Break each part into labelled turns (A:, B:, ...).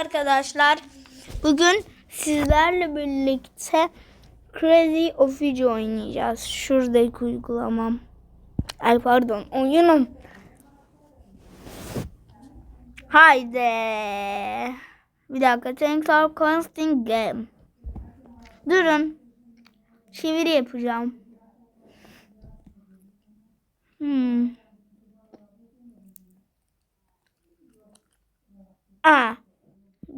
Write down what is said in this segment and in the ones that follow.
A: Arkadaşlar bugün sizlerle birlikte Crazy Office oynayacağız. Şuradaki uygulamam. Ay pardon oyunum. Haydi. Bir dakika. Thanks for constant game. Durun. Çeviri yapacağım. Hmm. Aa.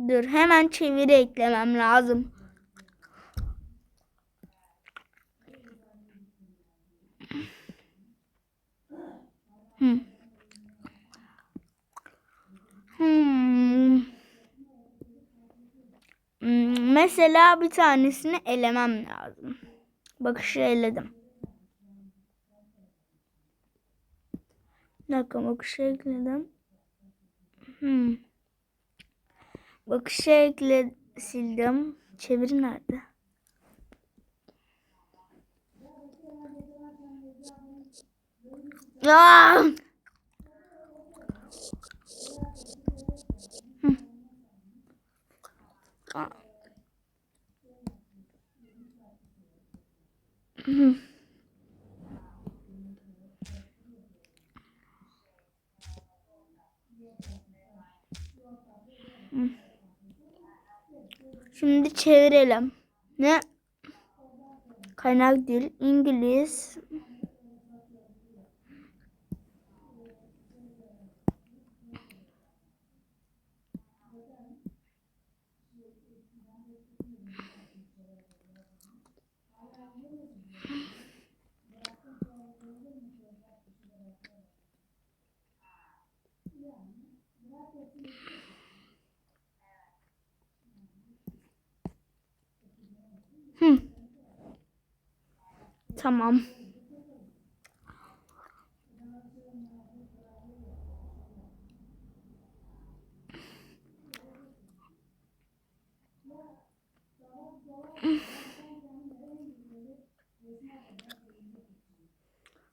A: Dur hemen çeviri eklemem lazım. Hmm. Hmm. Mesela bir tanesini elemem lazım. Bakışı eledim. Bir dakika bakışı ekledim. Hmm. Bakışı ekle sildim. Çeviri nerede? Aa. Hı. Şimdi çevirelim. Ne? Kaynak dil İngiliz. Hı. Tamam.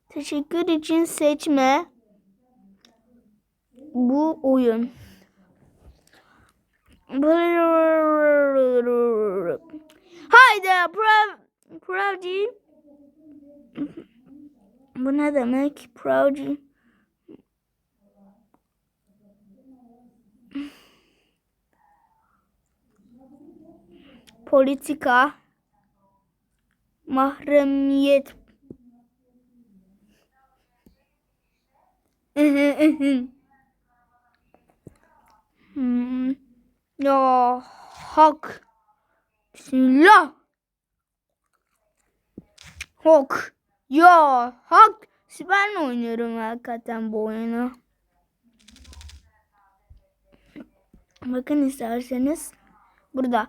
A: Teşekkür için seçme. Bu oyun. Haydi prav pravci. Bu ne demek? Pravci. Politika. Mahremiyet. Hmm. Ya hak. Bismillah. Hak. Ya hak. Ben oynuyorum hakikaten bu oyunu. Bakın isterseniz. Burada.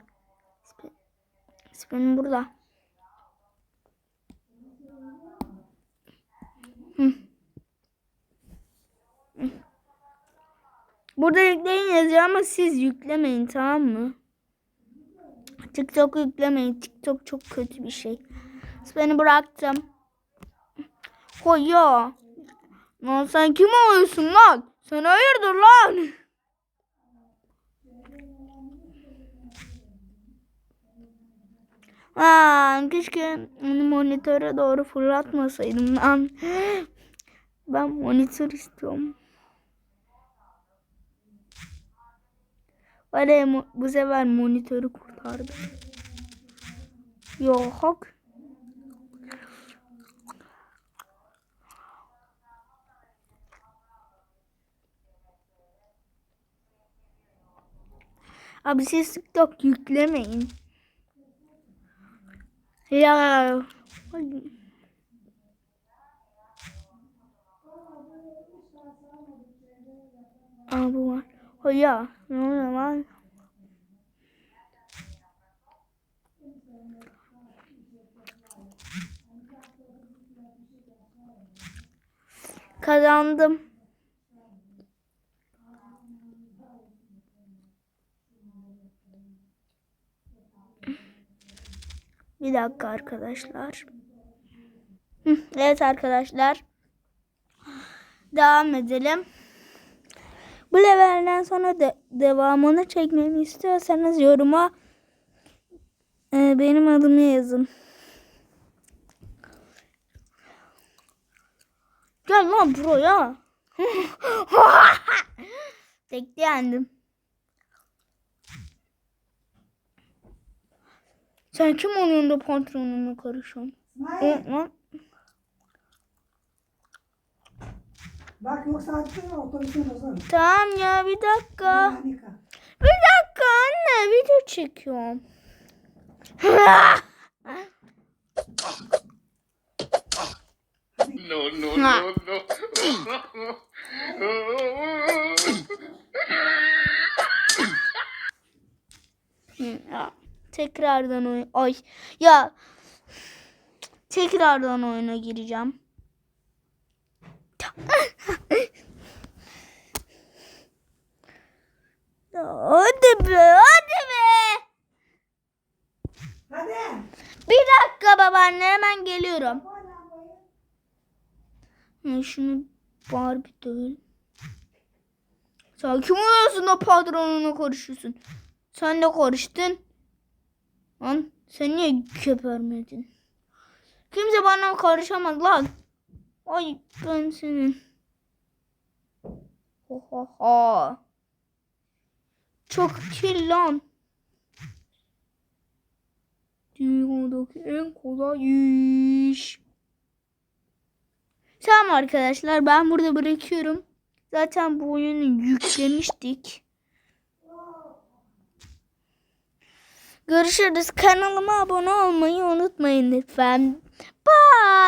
A: Benim burada. Burada yükleyin yazıyor ama siz yüklemeyin tamam mı? TikTok yüklemeyin. TikTok çok kötü bir şey. Beni bıraktım. Hoya. Lan sen kim oluyorsun lan? Sen hayırdır lan? Aa, keşke monitöre doğru fırlatmasaydım lan. Ben monitör istiyorum. Var bu sefer monitörü kurtardı. Yok. Abi siz TikTok yüklemeyin. Ya. Aa bu var. O ya. Ne oluyor lan? Kazandım. Bir dakika arkadaşlar. Evet arkadaşlar. Devam edelim. Bu levelden sonra de devamını çekmemi istiyorsanız yoruma e, benim adımı yazın. Gel lan buraya. Tekte yendim. Sen kim oluyorsun da patronuna karışıyorsun? Lan.
B: bak yoksa açtın mı otobüsün uzun.
A: Tamam ya bir dakika. Bir dakika anne video çekiyorum.
C: No, no, no, no.
A: Ya, tekrardan oyun. Ay ya. Tekrardan oyuna gireceğim. Hadi be, hadi be.
B: Hadi.
A: Bir dakika babaanne hemen geliyorum. Ya şunu bari bir dövelim. Sen kim oluyorsun da patronuna karışıyorsun? Sen de karıştın. Lan sen niye gebermedin? Kimse bana karışamaz lan. Ay ben senin. Ha ha ha. Çok kill lan. Dünyadaki en kolay iş. Tamam arkadaşlar ben burada bırakıyorum. Zaten bu oyunu yüklemiştik. Görüşürüz. Kanalıma abone olmayı unutmayın lütfen. Bye.